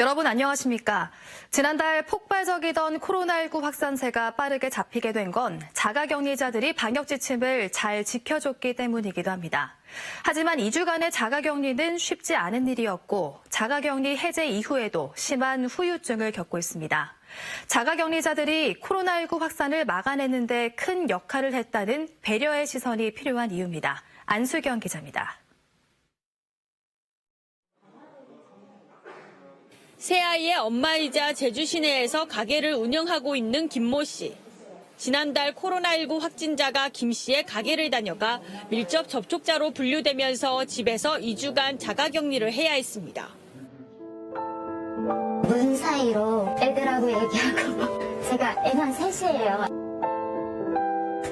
여러분 안녕하십니까? 지난달 폭발적이던 코로나19 확산세가 빠르게 잡히게 된 건 자가격리자들이 방역 지침을 잘 지켜줬기 때문이기도 합니다. 하지만 2주간의 자가격리는 쉽지 않은 일이었고 자가격리 해제 이후에도 심한 후유증을 겪고 있습니다. 자가격리자들이 코로나19 확산을 막아내는데 큰 역할을 했다는 배려의 시선이 필요한 이유입니다. 안수경 기자입니다. 새아이의 엄마이자 제주 시내에서 가게를 운영하고 있는 김모 씨. 지난달 코로나19 확진자가 김 씨의 가게를 다녀가 밀접 접촉자로 분류되면서 집에서 2주간 자가 격리를 해야 했습니다. 문 사이로 애들하고 얘기하고 제가 애만 셋이에요.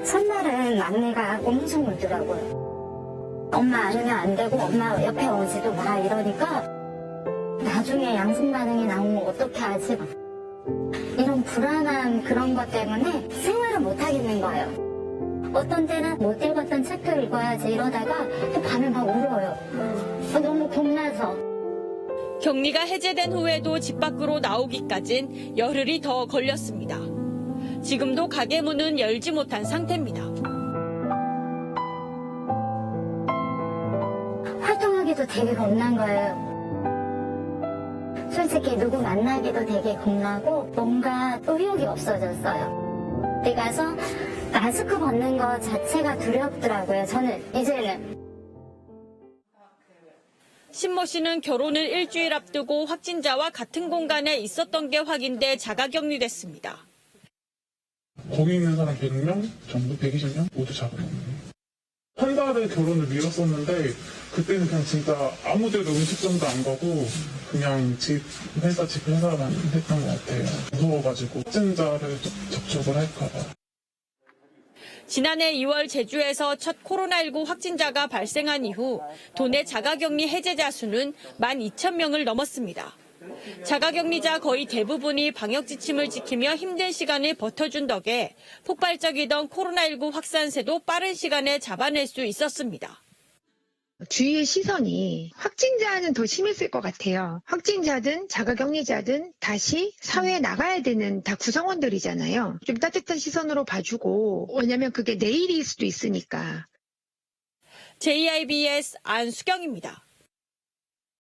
첫날은 막내가 엄청 울더라고요. 엄마 아니면 안 되고 엄마 옆에 오지도 마 이러니까 나중에 양성 반응이 나오면 어떻게 하지? 막 이런 불안한 그런 것 때문에 생활을 못 하겠는 거예요. 어떤 때는 못 읽었던 책도 읽어야지 이러다가 또 밤에 막 울어요. 너무 겁나서. 격리가 해제된 후에도 집 밖으로 나오기까진 열흘이 더 걸렸습니다. 지금도 가게 문은 열지 못한 상태입니다. 활동하기도 되게 겁난 거예요. 솔직히 누구 만나기도 되게 겁나고 뭔가 의욕이 없어졌어요. 어디 가서 마스크 벗는 것 자체가 두렵더라고요. 저는 이제는 신모 씨는 결혼을 일주일 앞두고 확진자와 같은 공간에 있었던 게 확인돼 자가격리됐습니다. 거기 있는 사람 100명 정도? 120명? 모두 잡아놨네. 한 달에 결혼을 미뤘었는데 그때는 그냥 진짜 아무 데도 음식점도 안 가고 그냥 집 회사 집 회사만 했던 것 같아요. 무서워가지고 확진자를 접- 접촉을 할까봐. 지난해 2월 제주에서 첫 코로나19 확진자가 발생한 이후 도내 자가격리 해제자 수는 12,000명을 넘었습니다. 자가격리자 거의 대부분이 방역 지침을 지키며 힘든 시간을 버텨준 덕에 폭발적이던 코로나19 확산세도 빠른 시간에 잡아낼 수 있었습니다. 주위의 시선이 확진자는 더 심했을 것 같아요. 확진자든 자가격리자든 다시 사회에 나가야 되는 다 구성원들이잖아요. 좀 따뜻한 시선으로 봐주고 왜냐면 그게 내일일 수도 있으니까. JIBS 안수경입니다.